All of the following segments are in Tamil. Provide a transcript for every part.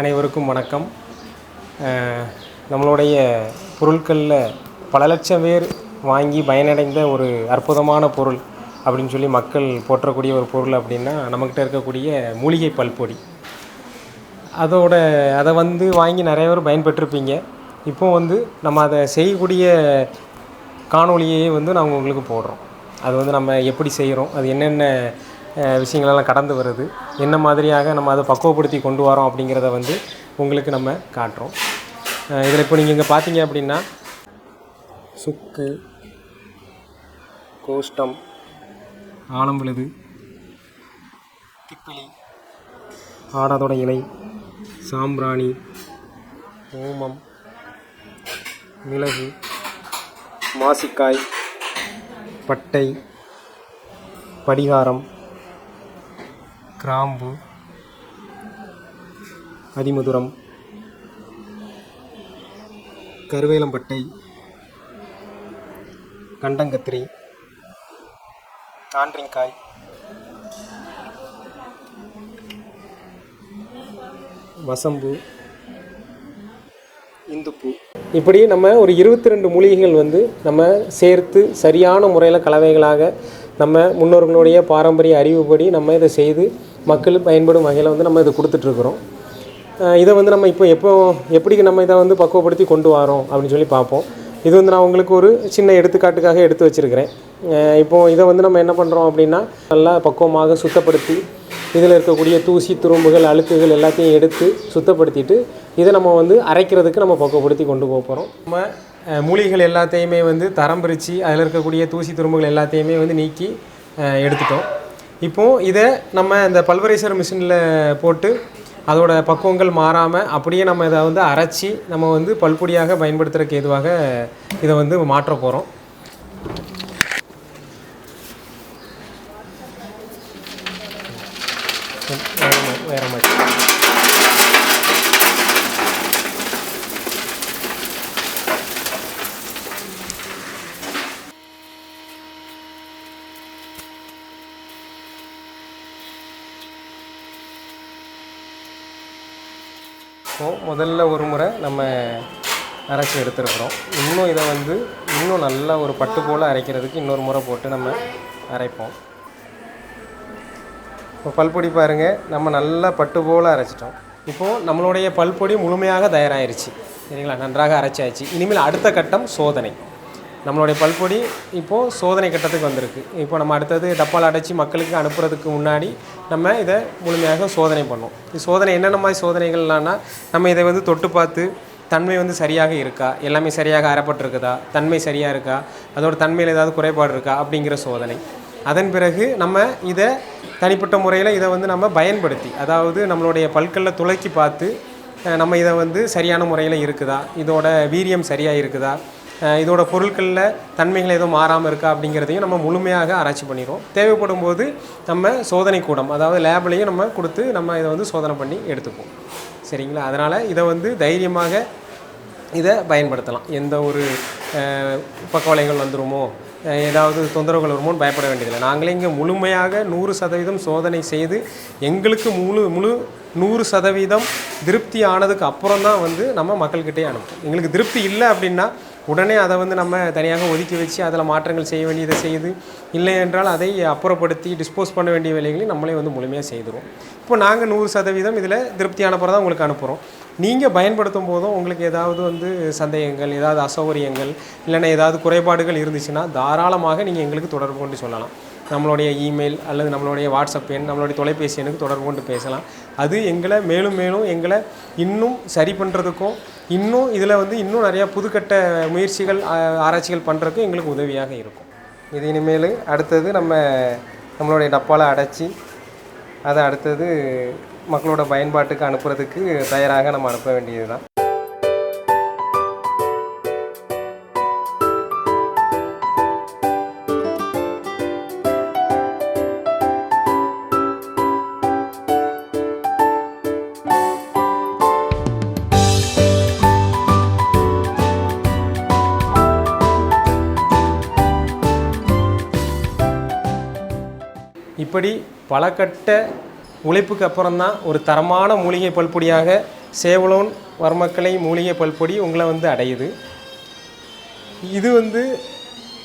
அனைவருக்கும் வணக்கம். நம்மளுடைய பொருட்களில் பல லட்சம் பேர் வாங்கி பயனடைந்த ஒரு அற்புதமான பொருள் அப்படின்னு சொல்லி மக்கள் போற்றக்கூடிய ஒரு பொருள் அப்படின்னா நம்மக்கிட்ட இருக்கக்கூடிய மூலிகை பல்பொடி. அதோட அதை வந்து வாங்கி நிறைய பேர் பயன்பெற்றிருப்பீங்க. இப்போ வந்து நம்ம அதை செய்யக்கூடிய காணொளியே வந்து நாங்கள் உங்களுக்கு போடுறோம். அது வந்து நம்ம எப்படி செய்கிறோம் அது என்னென்ன விஷயங்களெல்லாம் கடந்து வருது. என்ன மாதிரியாக நம்ம அதை பக்குவப்படுத்தி கொண்டு வரோம் அப்படிங்கிறத வந்து உங்களுக்கு நம்ம காட்டுறோம். இதில் இப்போ நீங்கள் இங்கே பார்த்தீங்க அப்படின்னா சுக்கு கோஷ்டம் ஆலம்புழுது திப்பிலி ஆடாதோட இலை சாம்பிராணி ஓமம் மிளகு மாசிக்காய் பட்டை படிகாரம் கிராம்பு. அதிமதுரம் கருவேலம்பட்டை. கண்டங்கத்திரி. தாண்டிங்காய் வசம்பு. இந்துப்பு. இப்படி நம்ம ஒரு இருபத்தி ரெண்டு மூலிகைகள் வந்து நம்ம சேர்த்து சரியான முறையில் கலவைகளாக நம்ம முன்னோர்களுடைய பாரம்பரிய அறிவுப்படி நம்ம இதை செய்து மக்கள் பயன்படும் வகையில் வந்து நம்ம இதை கொடுத்துட்ருக்குறோம். இதை வந்து நம்ம இப்போ எப்போ எப்படி நம்ம இதை வந்து பக்குவப்படுத்தி கொண்டு வரோம் அப்படின்னு சொல்லி பார்ப்போம். இது வந்து நான் உங்களுக்கு ஒரு சின்ன எடுத்துக்காட்டுக்காக எடுத்து வச்சுருக்கிறேன். இப்போது இதை வந்து நம்ம என்ன பண்ணுறோம் அப்படின்னா நல்லா பக்குவமாக சுத்தப்படுத்தி இதில் இருக்கக்கூடிய தூசி துரும்புகள் அழுக்குகள் எல்லாத்தையும் எடுத்து சுத்தப்படுத்திட்டு இதை நம்ம வந்து அரைக்கிறதுக்கு நம்ம பக்குவப்படுத்தி கொண்டு போக போகிறோம் நம்ம மூலிகைகள் எல்லாத்தையுமே வந்து தரம் பிரித்து அதில் இருக்கக்கூடிய தூசி துரும்புகள் எல்லாத்தையுமே வந்து நீக்கி எடுத்துட்டோம். இப்போது இதை நம்ம இந்த பல்வரைசர் மிஷினில் போட்டு அதோட பக்குவங்கள் மாறாமல் அப்படியே நம்ம இதை வந்து அரைச்சி நம்ம வந்து பல்பொடியாக பயன்படுத்துகிறக்கு ஏதுவாக இதை வந்து மாற்ற போகிறோம் வேற மாதிரி. ஸோ முதல்ல ஒரு முறை நம்ம அரைச்சி எடுத்துருக்குறோம். இன்னும் இதை வந்து இன்னும் நல்லா ஒரு பட்டு போல் அரைக்கிறதுக்கு இன்னொரு முறை போட்டு நம்ம அரைப்போம். இப்போ பல்பொடி பாருங்கள் நம்ம நல்லா பட்டு போல் அரைச்சிட்டோம். இப்போது நம்மளுடைய பல்பொடி முழுமையாக தயாராகிருச்சு சரிங்களா? நன்றாக அரைச்சாச்சு. இனிமேல் அடுத்த கட்டம் சோதனை. நம்மளுடைய பல்பொடி இப்போது சோதனை கட்டத்துக்கு வந்திருக்கு. இப்போ நம்ம அடுத்தது டப்பால் அடைச்சி மக்களுக்கு அனுப்புறதுக்கு முன்னாடி நம்ம இதை முழுமையாக சோதனை பண்ணோம் இது சோதனை என்னென்ன மாதிரி சோதனைகள்லாம்னா நம்ம இதை வந்து தொட்டு பார்த்து தன்மை வந்து சரியாக இருக்கா? எல்லாமே சரியாக அறப்பட்டிருக்குதா? தன்மை சரியாக இருக்கா? அதோட தன்மையில் ஏதாவது குறைபாடு இருக்கா? அப்படிங்கிற சோதனை. அதன் பிறகு நம்ம இதை தனிப்பட்ட முறையில் இதை வந்து நம்ம பயன்படுத்தி அதாவது நம்மளுடைய பல்களில் துளைக்கி பார்த்து நம்ம இதை வந்து சரியான முறையில் இருக்குதா? இதோட வீரியம் சரியாக இருக்குதா? இதோட பொருட்களில் தன்மைகள் எதுவும் மாறாமல் இருக்கா அப்படிங்கிறதையும் நம்ம முழுமையாக ஆராய்ச்சி பண்ணிடுவோம் தேவைப்படும் போது நம்ம சோதனை கூடம் அதாவது லேப்லேயும் நம்ம கொடுத்து நம்ம இதை வந்து சோதனை பண்ணி எடுத்துப்போம். சரிங்களா? அதனால் இதை வந்து தைரியமாக இதை பயன்படுத்தலாம். எந்த ஒரு பக்கவலைகள் வந்துருமோ ஏதாவது தொந்தரவுகள் வருமோன்னு பயப்பட வேண்டியதில்லை. நாங்களே இங்கே முழுமையாக நூறு சதவீதம் சோதனை செய்து எங்களுக்கு முழு முழு நூறு சதவீதம் திருப்தி ஆனதுக்கு அப்புறம் தான் வந்து நம்ம மக்கள்கிட்டே அனுப்புவோம் எங்களுக்கு திருப்தி இல்லை அப்படின்னா உடனே அதை வந்து நம்ம தனியாக ஒதுக்கி வச்சு அதில் மாற்றங்கள் செய்ய வேண்டியதை செய்து இல்லை என்றால் அதை அப்புறப்படுத்தி டிஸ்போஸ் பண்ண வேண்டிய வேலைகளையும் நம்மளே வந்து முழுமையாக செய்துருவோம். இப்போ நாங்கள் நூறு சதவீதம் இதில் திருப்தியான பிறகு தான் உங்களுக்கு அனுப்புகிறோம். நீங்கள் பயன்படுத்தும் போதும் உங்களுக்கு ஏதாவது வந்து சந்தேகங்கள் ஏதாவது அசௌகரியங்கள் இல்லைன்னா ஏதாவது குறைபாடுகள் இருந்துச்சுன்னா தாராளமாக நீங்கள் எங்களுக்கு தொடர்பு கொண்டு சொல்லலாம். நம்மளுடைய இமெயில் அல்லது நம்மளுடைய வாட்ஸ்அப் எண் நம்மளுடைய தொலைபேசி எண்ணுக்கு தொடர்பு கொண்டு பேசலாம். அது எங்களை மேலும் மேலும் எங்களை இன்னும் சரி பண்ணுறதுக்கும் இன்னும் இதில் வந்து இன்னும் நிறையா புதுக்கட்ட முயற்சிகள் ஆ- ஆராய்ச்சிகள் பண்ணுறதுக்கு எங்களுக்கு உதவியாக இருக்கும். இது இனிமேல் அடுத்தது நம்ம நம்மளுடைய டப்பாவில் அடைச்சி அதை அடுத்தது மக்களோட பயன்பாட்டுக்கு அனுப்புறதுக்கு தயாராக நம்ம அனுப்ப வேண்டியது தான் இப்படி பல கட்ட உழைப்புக்கு அப்புறம் தான் ஒரு தரமான மூலிகை பல்பொடியாக சேவலோன் வர்மக்கலை மூலிகை பல்பொடி உங்களை வந்து அடையுது. இது வந்து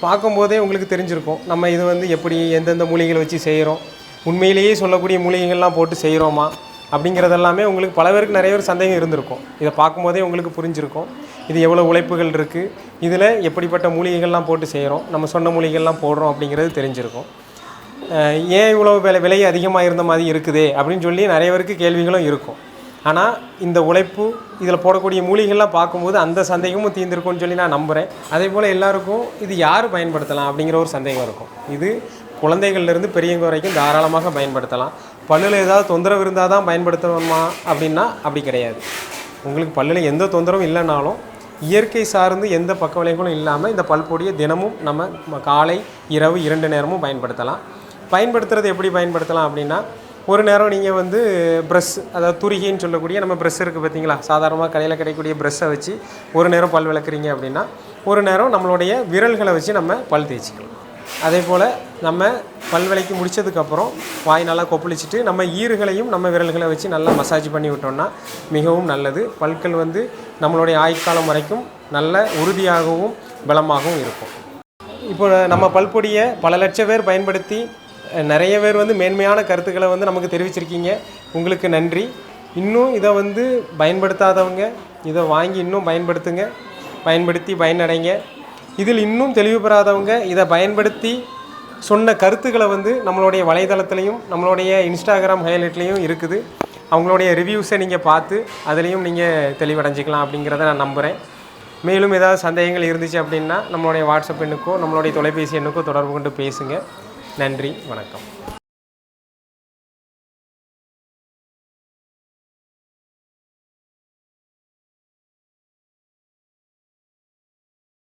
பார்க்கும்போதே உங்களுக்கு தெரிஞ்சிருக்கும். நம்ம இது வந்து எப்படி எந்தெந்த மூலிகைகளை வச்சு செய்கிறோம் உண்மையிலேயே சொல்லக்கூடிய மூலிகைகள்லாம் போட்டு செய்கிறோமா அப்படிங்கிறதெல்லாமே உங்களுக்கு பல பேருக்கு நிறைய பேர் சந்தேகம் இருந்திருக்கும். இதை பார்க்கும்போதே உங்களுக்கு புரிஞ்சிருக்கும். இது எவ்வளோ உழைப்புகள் இருக்குது இதில் எப்படிப்பட்ட மூலிகைகள்லாம் போட்டு செய்கிறோம் நம்ம சொன்ன மூலிகைகள்லாம் போடுறோம் அப்படிங்கிறது தெரிஞ்சிருக்கும். ஏன் இவ்வளோ விலை விலை அதிகமாக இருந்த மாதிரி இருக்குது அப்படின்னு சொல்லி நிறைய பேருக்கு கேள்விகளும் இருக்கும். ஆனால் இந்த உழைப்பு இதில் போடக்கூடிய மூலிகைகள்லாம் பார்க்கும்போது அந்த சந்தேகமும் தீர்ந்திருக்கும்னு சொல்லி நான் நம்புகிறேன் அதே போல் எல்லாருக்கும் இது யார் பயன்படுத்தலாம் அப்படிங்கிற ஒரு சந்தேகம் இருக்கும். இது குழந்தைகள்லேருந்து பெரியவங்க வரைக்கும் தாராளமாக பயன்படுத்தலாம். பல்லில் ஏதாவது தொந்தரவு இருந்தால் தான் பயன்படுத்தணுமா அப்படின்னா அப்படி கிடையாது. உங்களுக்கு பல்லில் எந்த தொந்தரவும் இல்லைனாலும் இயற்கை சார்ந்து எந்த பக்க விளைவுகளும் இல்லாமல் இந்த பல்பொடியை தினமும் நம்ம காலை இரவு இரண்டு நேரமும் பயன்படுத்தலாம். பயன்படுத்துறது எப்படி பயன்படுத்தலாம் அப்படின்னா ஒரு நேரம் நீங்கள் வந்து ப்ரெஷ் அதாவது துருகின்னு சொல்லக்கூடிய நம்ம ப்ரெஷ் இருக்குது பார்த்தீங்களா? சாதாரணமாக கடையில் கிடைக்கக்கூடிய ப்ரெஷ்ஷை வச்சு ஒரு நேரம் பல் விளக்குறீங்க அப்படின்னா ஒரு நேரம் நம்மளுடைய விரல்களை வச்சு நம்ம பல் தேய்ச்சிக்கலாம். அதே போல் நம்ம பல் விளக்கி முடிச்சதுக்கப்புறம் வாய் நல்லா கொப்பளிச்சுட்டு நம்ம ஈறுகளையும் நம்ம விரல்களை வச்சு நல்லா மசாஜ் பண்ணி விட்டோம்னா மிகவும் நல்லது. பல்கள் வந்து நம்மளுடைய ஆயுட்காலம் வரைக்கும் நல்ல உறுதியாகவும் பலமாகவும் இருக்கும். இப்போ நம்ம பல்பொடியை பல லட்சம் பேர் பயன்படுத்தி நிறைய பேர் வந்து மேன்மையான கருத்துக்களை வந்து நமக்கு தெரிவிச்சிருக்கீங்க. உங்களுக்கு நன்றி. இன்னும் இதை வந்து பயன்படுத்தாதவங்க இதை வாங்கி இன்னும் பயன்படுத்துங்க. பயன்படுத்தி பயனடைங்க. இதில் இன்னும் தெளிவு பெறாதவங்க இதை பயன்படுத்தி சொன்ன கருத்துக்களை வந்து நம்மளுடைய வலைதளத்துலேயும் நம்மளுடைய இன்ஸ்டாகிராம் ஹைலைட்லேயும் இருக்குது. அவங்களுடைய ரிவ்யூஸை நீங்கள் பார்த்து அதுலேயும் நீங்கள் தெளிவடைஞ்சிக்கலாம் அப்படிங்கிறத நான் நம்புகிறேன் மேலும் ஏதாவது சந்தேகங்கள் இருந்துச்சு அப்படின்னா நம்மளுடைய வாட்ஸ்அப் எண்ணுக்கோ நம்மளுடைய தொலைபேசி எண்ணுக்கோ தொடர்பு கொண்டு பேசுங்கள் நன்றி வணக்கம்.